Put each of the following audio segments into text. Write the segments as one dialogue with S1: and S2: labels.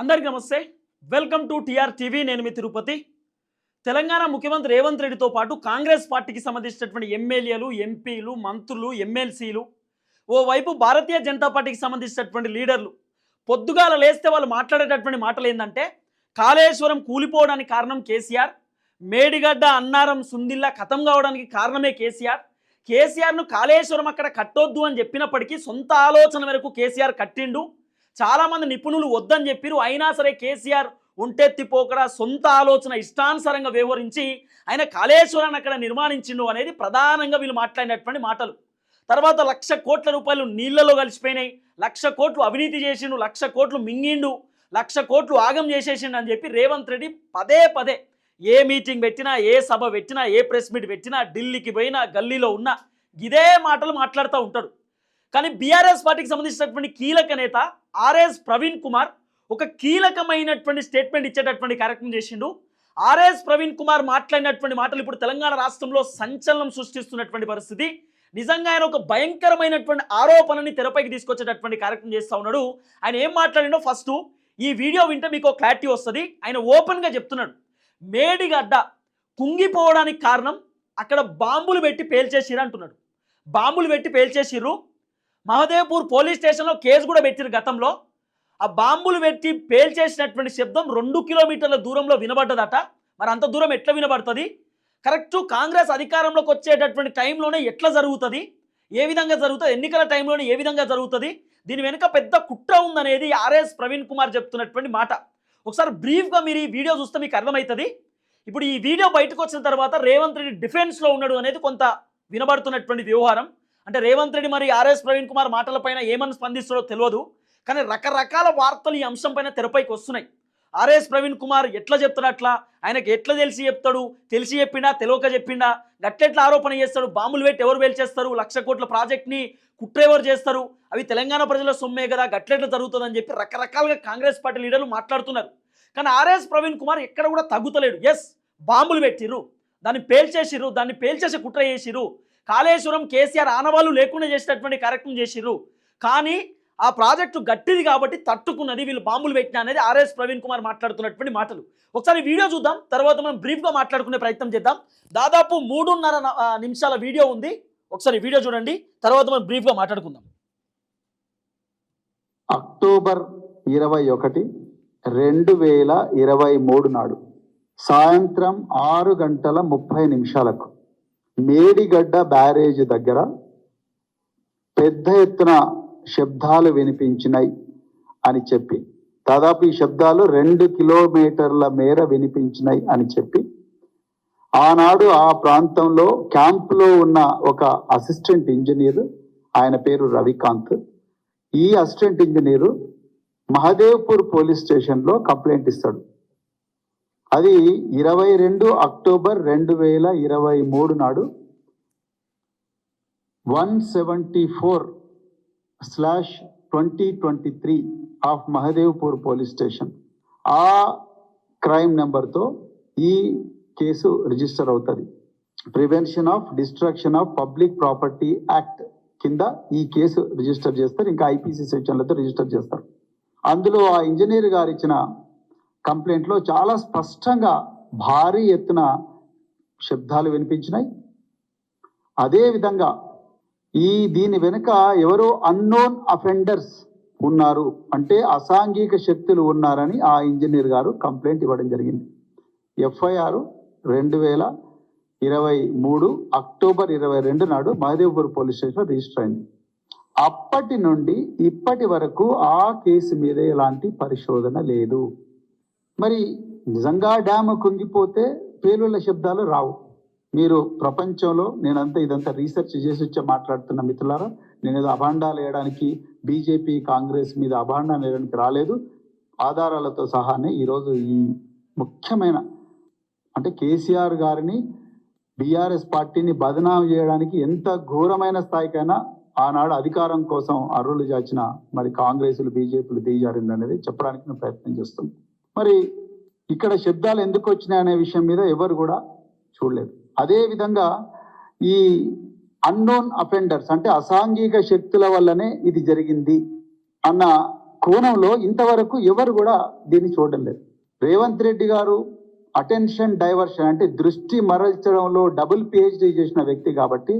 S1: అందరికి నమస్తే. Welcome to T R. TV మీ తిరుపతి. తెలంగాణ ముఖ్యమంత్రి రేవంత్ రెడ్డితో పాటు కాంగ్రెస్ పార్టీకి సంబంధించినటువంటి ఎమ్మెల్యేలు ఎంపీలు మంత్రులు ఎమ్మెల్సీలు ఓవైపు భారతీయ జనతా పార్టీకి సంబంధించినటువంటి లీడర్లు పొద్దుగాల లేస్తే వాళ్ళు మాట్లాడేటటువంటి మాటలు ఏంటంటే కాళేశ్వరం కూలిపోవడానికి కారణం కేసీఆర్ మేడిగడ్డ అన్నారం సుందిల్లా ఖతం కావడానికి కారణమే కేసీఆర్. కేసీఆర్ను కాళేశ్వరం అక్కడ కట్టొద్దు అని చెప్పినప్పటికీ సొంత ఆలోచన మేరకు కేసీఆర్ కట్టిండు. చాలామంది నిపుణులు వద్దని చెప్పిరు. అయినా సరే కేసీఆర్ ఒంటెత్తిపోకడా సొంత ఆలోచన ఇష్టానుసారంగా వ్యవహరించి ఆయన కాళేశ్వరాన్ని అక్కడ నిర్మాణించిండు అనేది ప్రధానంగా వీళ్ళు మాట్లాడినటువంటి మాటలు. తర్వాత లక్ష కోట్ల రూపాయలు నీళ్ళలో కలిసిపోయినాయి. లక్ష కోట్లు అవినీతి చేసిండు లక్ష కోట్లు మింగిండు లక్ష కోట్లు ఆగం చేసేసిండు అని చెప్పి రేవంత్ రెడ్డి పదే పదే ఏ మీటింగ్ పెట్టినా ఏ సభ పెట్టినా ఏ ప్రెస్ మీట్ పెట్టినా ఢిల్లీకి పోయినా గల్లీలో ఉన్నా ఇదే మాటలు మాట్లాడుతూ ఉంటాడు. కానీ బీఆర్ఎస్ పార్టీకి సంబంధించినటువంటి కీలక నేత ఆర్ఎస్ ప్రవీణ్ కుమార్ ఒక కీలకమైనటువంటి స్టేట్మెంట్ ఇచ్చేటటువంటి కార్యక్రమం చేసిండు. ఆర్ఎస్ ప్రవీణ్ కుమార్ మాట్లాడినటువంటి మాటలు ఇప్పుడు తెలంగాణ రాష్ట్రంలో సంచలనం సృష్టిస్తున్నటువంటి పరిస్థితి. నిజంగా ఆయన ఒక భయంకరమైనటువంటి ఆరోపణని తెరపైకి తీసుకొచ్చేటటువంటి కార్యక్రమం చేస్తూ ఉన్నాడు. ఆయన ఏం మాట్లాడిండో ఫస్ట్ ఈ వీడియో వింటే మీకు క్లారిటీ వస్తుంది. ఆయన ఓపెన్గా చెప్తున్నాడు. మేడిగడ్డ కుంగిపోవడానికి కారణం అక్కడ బాంబులు పెట్టి పేల్చేసిర్రు అంటున్నాడు. బాంబులు పెట్టి పేల్చేసిర్రు. మహదేవ్పూర్ పోలీస్ స్టేషన్లో కేసు కూడా పెట్టిన గతంలో. ఆ బాంబులు పెట్టి పేల్చేసినటువంటి శబ్దం రెండు కిలోమీటర్ల దూరంలో వినబడ్డదట. మరి అంత దూరం ఎట్లా వినబడుతుంది? కరెక్ట్ కాంగ్రెస్ అధికారంలోకి వచ్చేటటువంటి టైంలోనే ఎట్లా జరుగుతుంది? ఏ విధంగా జరుగుతుంది? ఎన్నికల టైంలోనే ఏ విధంగా జరుగుతుంది? దీని వెనుక పెద్ద కుట్ర ఉందనేది ఆర్ఎస్ ప్రవీణ్ కుమార్ చెప్తున్నటువంటి మాట. ఒకసారి బ్రీఫ్గా మీరు ఈ వీడియో చూస్తే మీకు అర్థమవుతుంది. ఇప్పుడు ఈ వీడియో బయటకు వచ్చిన తర్వాత రేవంత్ రెడ్డి డిఫెన్స్లో ఉన్నాడు అనేది కొంత వినబడుతున్నటువంటి వ్యవహారం. అంటే రేవంత్ రెడ్డి మరి ఆర్ఎస్ ప్రవీణ్ కుమార్ మాటలపైన ఏమని స్పందిస్తాడో తెలియదు. కానీ రకరకాల వార్తలు ఈ అంశం పైన తెరపైకి వస్తున్నాయి. ఆర్ఎస్ ప్రవీణ్ కుమార్ ఎట్లా చెప్తాడు అట్లా? ఆయనకి ఎట్లా తెలిసి చెప్తాడు? తెలిసి చెప్పిండా తెలియక చెప్పిండా గట్టెట్లా ఆరోపణ చేస్తాడు? బాంబులు పెట్టి ఎవరు వేల్చేస్తారు లక్ష కోట్ల ప్రాజెక్ట్ని కుట్ర ఎవరు చేస్తారు? అవి తెలంగాణ ప్రజల సొమ్మే కదా గట్లెట్లా జరుగుతుందని చెప్పి రకరకాలుగా కాంగ్రెస్ పార్టీ లీడర్లు మాట్లాడుతున్నారు. కానీ ఆర్ఎస్ ప్రవీణ్ కుమార్ ఎక్కడ కూడా తగ్గుతలేడు. ఎస్ బాంబులు పెట్టిర్రు. దాన్ని పేల్చేసిర్రు దాన్ని పేల్చేసి కుట్ర చేసిర్రు. కాళేశ్వరం కేసీఆర్ ఆనవాళ్ళు లేకుండా చేసినటువంటి కార్యక్రమం చేసిర్రు. కానీ ఆ ప్రాజెక్టు గట్టిది కాబట్టి తట్టుకున్నది వీళ్ళు బాంబులు పెట్టిన అనేది ఆర్ఎస్ ప్రవీణ్ కుమార్ మాట్లాడుతున్నటువంటి మాటలు. ఒకసారి వీడియో చూద్దాం తర్వాత మనం బ్రీఫ్గా మాట్లాడుకునే ప్రయత్నం చేద్దాం. దాదాపు మూడున్నర నిమిషాల వీడియో ఉంది. ఒకసారి వీడియో చూడండి తర్వాత మనం బ్రీఫ్గా మాట్లాడుకుందాం.
S2: అక్టోబర్ ఇరవై ఒకటి రెండు వేల ఇరవై మూడు నాడు సాయంత్రం ఆరు గంటల ముప్పై నిమిషాలకు మేడిగడ్డ బ్యారేజ్ దగ్గర పెద్ద ఎత్తున శబ్దాలు వినిపించినాయి అని చెప్పి దాదాపు ఈ శబ్దాలు రెండు కిలోమీటర్ల మేర వినిపించినాయి అని చెప్పి ఆనాడు ఆ ప్రాంతంలో క్యాంపులో ఉన్న ఒక అసిస్టెంట్ ఇంజనీర్ ఆయన పేరు రవికాంత్. ఈ అసిస్టెంట్ ఇంజనీరు మహదేవ్పూర్ పోలీస్ స్టేషన్లో కంప్లైంట్ ఇస్తాడు. అది ఇరవై రెండు అక్టోబర్ రెండు వేల ఇరవై మూడు నాడు one seventy four slash twenty twenty three of Mahadevpur police station. ఆ క్రైమ్ నెంబర్తో ఈ కేసు రిజిస్టర్ అవుతుంది. Prevention of destruction of public property act కింద ఈ కేసు రిజిస్టర్ చేస్తారు. ఇంకా ఐపీసీ సెక్షన్లతో రిజిస్టర్ చేస్తారు. అందులో ఆ ఇంజనీర్ గారు ఇచ్చిన కంప్లైంట్లో చాలా స్పష్టంగా భారీ ఎత్తున శబ్దాలు వినిపించినాయి. అదేవిధంగా ఈ దీని వెనుక ఎవరో అన్నోన్ అఫెండర్స్ ఉన్నారు. అంటే అసాంఘిక శక్తులు ఉన్నారని ఆ ఇంజనీర్ గారు కంప్లైంట్ ఇవ్వడం జరిగింది. ఎఫ్ఐఆర్ రెండు వేల ఇరవై మూడు అక్టోబర్ ఇరవై రెండు నాడు మహదేవ్పూర్ పోలీస్ స్టేషన్లో రిజిస్టర్ అయింది. అప్పటి నుండి ఇప్పటి వరకు ఆ కేసు మీద ఎలాంటి పరిశోధన లేదు. మరి నిజంగా డ్యామ్ కుంగిపోతే పేలుళ్ళ శబ్దాలు రావు. మీరు ప్రపంచంలో నేనంతా ఇదంతా రీసెర్చ్ చేసి వచ్చే మాట్లాడుతున్న మిత్రులారా నేను ఏదో అభాండాలు వేయడానికి బీజేపీ కాంగ్రెస్ మీద అభాండాలు వేయడానికి రాలేదు. ఆధారాలతో సహానే ఈరోజు ఈ ముఖ్యమైన అంటే కేసీఆర్ గారిని బీఆర్ఎస్ పార్టీని బదనాం చేయడానికి ఎంత ఘోరమైన స్థాయికైనా ఆనాడు అధికారం కోసం అర్రులు చాచిన మరి కాంగ్రెస్లు బీజేపీలు దిగజారింది అనేది చెప్పడానికి నేను ప్రయత్నం చేస్తాం మరి ఇక్కడ శబ్దాలు ఎందుకు వచ్చినాయి అనే విషయం మీద ఎవరు కూడా చూడలేదు. అదే విధంగా ఈ అన్నోన్ అఫెండర్స్ అంటే అసాంఘిక శక్తుల వల్లనే ఇది జరిగింది అన్న కోణంలో ఇంతవరకు ఎవరు కూడా దీన్ని చూడడం లేదు. రేవంత్ రెడ్డి గారు అటెన్షన్ డైవర్షన్ అంటే దృష్టి మరల్చడంలో డబుల్ పిహెచ్డి చేసిన వ్యక్తి కాబట్టి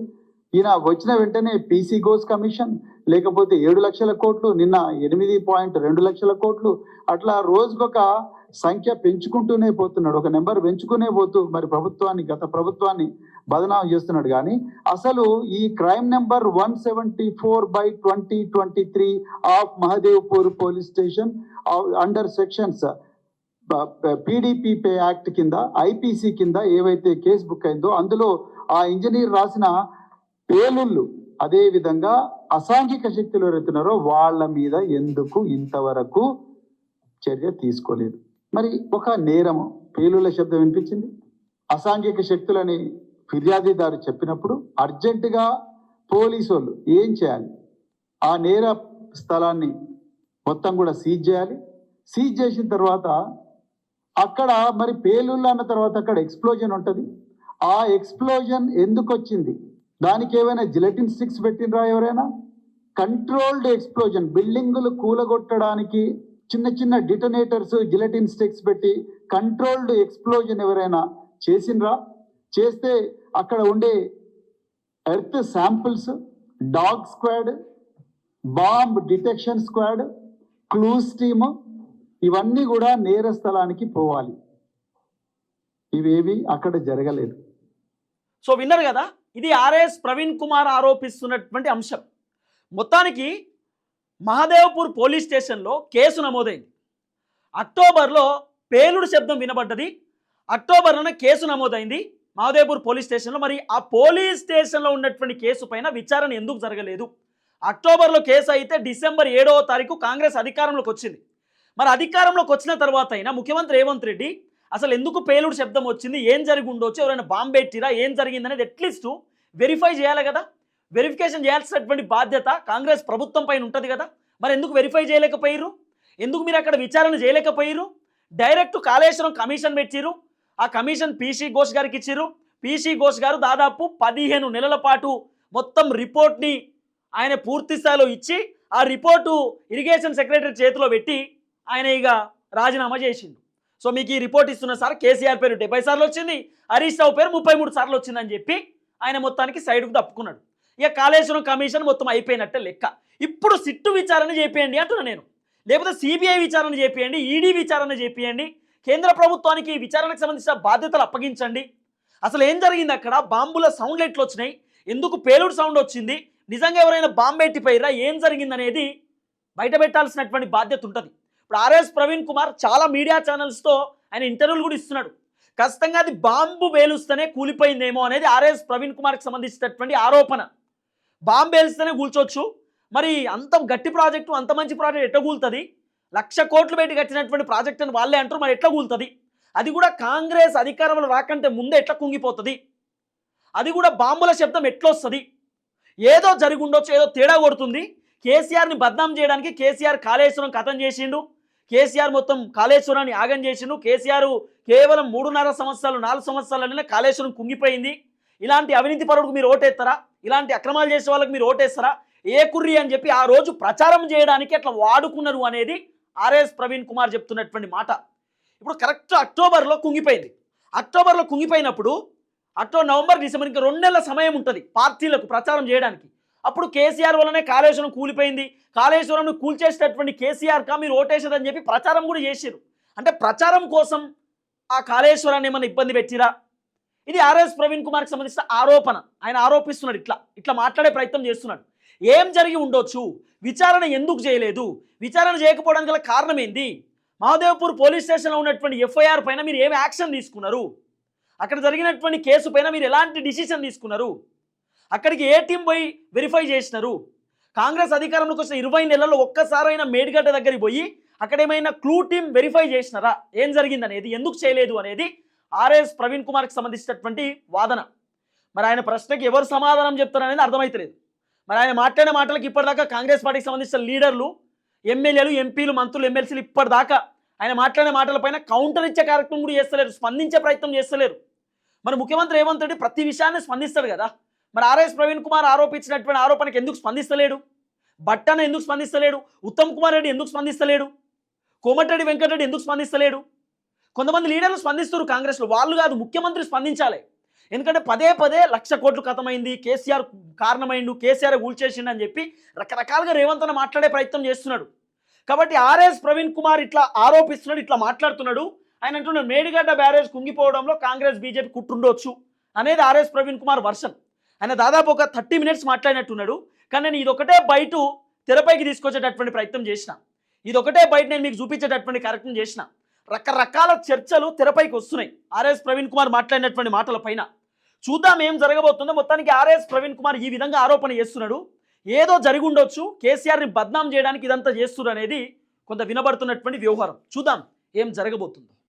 S2: ఈయన వచ్చిన వెంటనే పీసీ గోస్ కమిషన్ లేకపోతే ఏడు లక్షల కోట్లు నిన్న ఎనిమిది పాయింట్ రెండు లక్షల కోట్లు అట్లా రోజుకొక సంఖ్య పెంచుకుంటూనే పోతున్నాడు. ఒక నెంబర్ పెంచుకునే పోతూ మరి ప్రభుత్వాన్ని గత ప్రభుత్వాన్ని బదనాం చేస్తున్నాడు. కానీ అసలు ఈ crime number one seventy four by twenty twenty three of Mahadevpur police station under sections PDP P act కింద ఐపీసీ కింద ఏవైతే కేసు బుక్ అయిందో అందులో ఆ ఇంజనీర్ రాసిన పేలుళ్ళు అదేవిధంగా అసాంఘిక శక్తులు ఎవరైతున్నారో వాళ్ళ మీద ఎందుకు ఇంతవరకు చర్య తీసుకోలేదు? మరి ఒక నేరము పేలుళ్ళ శబ్దం వినిపించింది. అసాంఘిక శక్తులని ఫిర్యాదిదారు చెప్పినప్పుడు అర్జెంటుగా పోలీసు వాళ్ళు ఏం చేయాలి? ఆ నేర స్థలాన్ని మొత్తం కూడా సీజ్ చేయాలి. సీజ్ చేసిన తర్వాత అక్కడ మరి పేలుళ్ళు అన్న తర్వాత అక్కడ ఎక్స్ప్లోజన్ ఉంటుంది. ఆ ఎక్స్ప్లోజన్ ఎందుకు వచ్చింది? దానికి ఏమైనా జిలెటిన్ స్టిక్స్ పెట్టినరా ఎవరైనా? కంట్రోల్డ్ ఎక్స్ప్లోజన్ బిల్డింగులు కూలగొట్టడానికి చిన్న చిన్న డిటనేటర్స్ జిలెటిన్ స్టిక్స్ పెట్టి కంట్రోల్డ్ ఎక్స్ప్లోజన్ ఎవరైనా చేసిండ్రా? చేస్తే అక్కడ ఉండే earth samples dog squad bomb detection squad clues team ఇవన్నీ కూడా నేర స్థలానికి పోవాలి. ఇవేవి అక్కడ జరగలేదు.
S1: సో విన్నారు కదా? ఇది ఆర్ఎస్ ప్రవీణ్ కుమార్ ఆరోపిస్తున్నటువంటి అంశం. మొత్తానికి మహాదేవ్పూర్ పోలీస్ స్టేషన్లో కేసు నమోదైంది. అక్టోబర్లో పేలుడు శబ్దం వినబడ్డది. అక్టోబర్లోనే కేసు నమోదైంది మహాదేవ్పూర్ పోలీస్ స్టేషన్లో. మరి ఆ పోలీస్ స్టేషన్లో ఉన్నటువంటి కేసు పైన విచారణ ఎందుకు జరగలేదు? అక్టోబర్లో కేసు అయితే డిసెంబర్ ఏడవ తారీఖు కాంగ్రెస్ అధికారంలోకి వచ్చింది. మరి అధికారంలోకి వచ్చిన తర్వాత అయినా ముఖ్యమంత్రి రేవంత్ రెడ్డి అసలు ఎందుకు పేలుడు శబ్దం వచ్చింది? ఏం జరిగి ఉండొచ్చు? ఎవరైనా బాంబెట్టిరా ఏం జరిగిందనేది అట్లీస్ట్ వెరిఫై చేయాలి కదా? వెరిఫికేషన్ చేయాల్సినటువంటి బాధ్యత కాంగ్రెస్ ప్రభుత్వం పైన ఉంటుంది కదా? మరి ఎందుకు వెరిఫై చేయలేకపోయారు ఎందుకు మీరు అక్కడ విచారణ చేయలేకపోయారు డైరెక్ట్ కాళేశ్వరం కమిషన్ పెట్టిరు ఆ కమిషన్ పీసీ ఘోష్ గారికి ఇచ్చిరు పీసీ ఘోష్ గారు దాదాపు పదిహేను నెలల పాటు మొత్తం రిపోర్ట్ని ఆయన పూర్తి స్థాయిలో ఇచ్చి ఆ రిపోర్టు ఇరిగేషన్ సెక్రటరీ చేతిలో పెట్టి ఆయన ఇక రాజీనామా చేసిండు. సో మీకు ఈ రిపోర్ట్ ఇస్తున్న సార్ కేసీఆర్ పేరు డెబ్బై సార్లు వచ్చింది హరీష్ రావు పేరు ముప్పై మూడు సార్లు వచ్చిందని చెప్పి ఆయన మొత్తానికి సైడ్కు తప్పుకున్నాడు. ఇక కాళేశ్వరం కమిషన్ మొత్తం అయిపోయినట్టే లెక్క. ఇప్పుడు సిట్టు విచారణ చేపియండి అంటున్నా నేను. లేకపోతే సిబిఐ విచారణ చేపియండి ఈడీ విచారణ చేపియండి కేంద్ర ప్రభుత్వానికి ఈ విచారణకు సంబంధించిన బాధ్యతలు అప్పగించండి. అసలు ఏం జరిగింది అక్కడ? బాంబుల సౌండ్లు ఎట్లు వచ్చినాయి ఎందుకు పేలుడు సౌండ్ వచ్చింది? నిజంగా ఎవరైనా బాంబు పెట్టిపోయిరా ఏం జరిగిందనేది బయట పెట్టాల్సినటువంటి బాధ్యత ఉంటుంది. ఇప్పుడు ఆర్ఎస్ ప్రవీణ్ కుమార్ చాలా మీడియా ఛానల్స్తో ఆయన ఇంటర్వ్యూలు కూడా ఇస్తున్నాడు. ఖచ్చితంగా అది బాంబు వేలుస్తేనే కూలిపోయిందేమో అనేది ఆర్ఎస్ ప్రవీణ్ కుమార్కి సంబంధించినటువంటి ఆరోపణ. బాంబు వేలుస్తేనే కూల్చొచ్చు. మరి అంత గట్టి ప్రాజెక్టు అంత మంచి ప్రాజెక్ట్ ఎట్లా కూలుతుంది? లక్ష కోట్లు పెట్టి కట్టినటువంటి ప్రాజెక్ట్ అని వాళ్ళే అంటారు మరి ఎట్లా కూలుతుంది? అది కూడా కాంగ్రెస్ అధికారంలో రాకంటే ముందే ఎట్లా కుంగిపోతుంది? అది కూడా బాంబుల శబ్దం ఎట్లొస్తుంది? ఏదో జరిగి ఉండొచ్చు ఏదో తేడా కొడుతుంది. కేసీఆర్ని బద్నాం చేయడానికి కేసీఆర్ కాళేశ్వరం కథం చేసిండు. కేసీఆర్ మొత్తం కాళేశ్వరాన్ని యాగం చేసిండు. కేసీఆర్ కేవలం మూడున్నర సంవత్సరాలు నాలుగు సంవత్సరాలనే కాళేశ్వరం కుంగిపోయింది. ఇలాంటి అవినీతి పరుడుకు మీరు ఓటేస్తారా ఇలాంటి అక్రమాలు చేసే వాళ్ళకి మీరు ఓటేస్తారా? ఏ కుర్రి అని చెప్పి ఆ రోజు ప్రచారం చేయడానికి అట్లా వాడుకున్నారు అనేది ఆర్ఎస్ ప్రవీణ్ కుమార్ చెప్తున్నటువంటి మాట. ఇప్పుడు కరెక్ట్ అక్టోబర్లో కుంగిపోయింది. అక్టోబర్లో కుంగిపోయినప్పుడు అక్టోబర్ నవంబర్ డిసెంబర్ ఇంకా రెండు నెలల సమయం ఉంటుంది పార్టీలకు ప్రచారం చేయడానికి. అప్పుడు కేసీఆర్ వల్లనే కాళేశ్వరం కూలిపోయింది. కాళేశ్వరం కూల్చేసేటటువంటి కేసీఆర్ కా మీరు ఓటేసేదని చెప్పి ప్రచారం కూడా చేశారు అంటే ప్రచారం కోసం ఆ కాళేశ్వరాన్ని ఏమైనా ఇబ్బంది పెట్టిరా? ఇది ఆర్ఎస్ ప్రవీణ్ కుమార్కి సంబంధించిన ఆరోపణ. ఆయన ఆరోపిస్తున్నాడు ఇట్లా. ఇట్లా మాట్లాడే ప్రయత్నం చేస్తున్నాడు. ఏం జరిగి ఉండొచ్చు? విచారణ ఎందుకు చేయలేదు? విచారణ చేయకపోవడానికి గల కారణం ఏంది? మహాదేవ్పూర్ పోలీస్ స్టేషన్లో ఉన్నటువంటి ఎఫ్ఐఆర్ పైన మీరు ఏమి యాక్షన్ తీసుకున్నారు? అక్కడ జరిగినటువంటి కేసు పైన మీరు ఎలాంటి డిసిషన్ తీసుకున్నారు? అక్కడికి ఏ టీం పోయి వెరిఫై చేసినారు? కాంగ్రెస్ అధికారంలోకి వచ్చిన ఇరవై నెలల్లో ఒక్కసారైనా మేడిగడ్డ దగ్గరికి పోయి అక్కడ ఏమైనా క్లూ టీం వెరిఫై చేసినారా? ఏం జరిగింది అనేది ఎందుకు చేయలేదు అనేది ఆర్ఎస్ ప్రవీణ్ కుమార్కి సంబంధించినటువంటి వాదన. మరి ఆయన ప్రశ్నకి ఎవరు సమాధానం చెప్తారనేది అర్థమైతలేదు. మరి ఆయన మాట్లాడిన మాటలకు ఇప్పటిదాకా కాంగ్రెస్ పార్టీకి సంబంధించిన లీడర్లు ఎమ్మెల్యేలు ఎంపీలు మంత్రులు ఎమ్మెల్సీలు ఇప్పటిదాకా ఆయన మాట్లాడిన మాటలపైన కౌంటర్ ఇచ్చే కార్యక్రమం కూడా చేస్తలేరు స్పందించే ప్రయత్నం చేస్తలేరు. మరి ముఖ్యమంత్రి రేవంత్ రెడ్డి ప్రతి విషయాన్ని స్పందిస్తాడు కదా? మరి ఆర్ఎస్ ప్రవీణ్ కుమార్ ఆరోపించినటువంటి ఆరోపణకి ఎందుకు స్పందిస్తలేడు? బట్టన ఎందుకు స్పందిస్తలేడు? ఉత్తమ్ కుమార్ రెడ్డి ఎందుకు స్పందిస్తలేడు? కోమటిరెడ్డి వెంకటరెడ్డి ఎందుకు స్పందిస్తలేడు? కొంతమంది లీడర్లు స్పందిస్తారు కాంగ్రెస్లో. వాళ్ళు కాదు ముఖ్యమంత్రి స్పందించాలి. ఎందుకంటే పదే పదే లక్ష కోట్లు కథమైంది కేసీఆర్ కారణమైండు కేసీఆర్ ఊల్చేసిండు అని చెప్పి రకరకాలుగా రేవంత్ అన్న మాట్లాడే ప్రయత్నం చేస్తున్నాడు. కాబట్టి ఆర్ఎస్ ప్రవీణ్ కుమార్ ఇట్లా ఆరోపిస్తున్నాడు ఇట్లా మాట్లాడుతున్నాడు. ఆయన అంటున్నాడు మేడిగడ్డ బ్యారేజ్ కుంగిపోవడంలో కాంగ్రెస్ బీజేపీ కుట్రుండొచ్చు అనేది ఆర్ఎస్ ప్రవీణ్ కుమార్ వర్షన్. ఆయన దాదాపు ఒక థర్టీ మినిట్స్ మాట్లాడినట్టున్నాడు. కానీ నేను ఇదొకటే బయట తెరపైకి తీసుకొచ్చేటటువంటి ప్రయత్నం చేసిన. ఇదొకటే బయట నేను మీకు చూపించేటటువంటి కార్యక్రమం చేసిన. రకరకాల చర్చలు తెరపైకి వస్తున్నాయి. ఆర్ఎస్ ప్రవీణ్ కుమార్ మాట్లాడినటువంటి మాటల పైన. చూద్దాం ఏం జరగబోతుందో. మొత్తానికి ఆర్ఎస్ ప్రవీణ్ కుమార్ ఈ విధంగా ఆరోపణ చేస్తున్నాడు. ఏదో జరిగి ఉండొచ్చు కేసీఆర్ని బద్నాం చేయడానికి ఇదంతా చేస్తున్నారు అనేది కొంత వినబడుతున్నటువంటి వ్యవహారం. చూద్దాం ఏం జరగబోతుందో.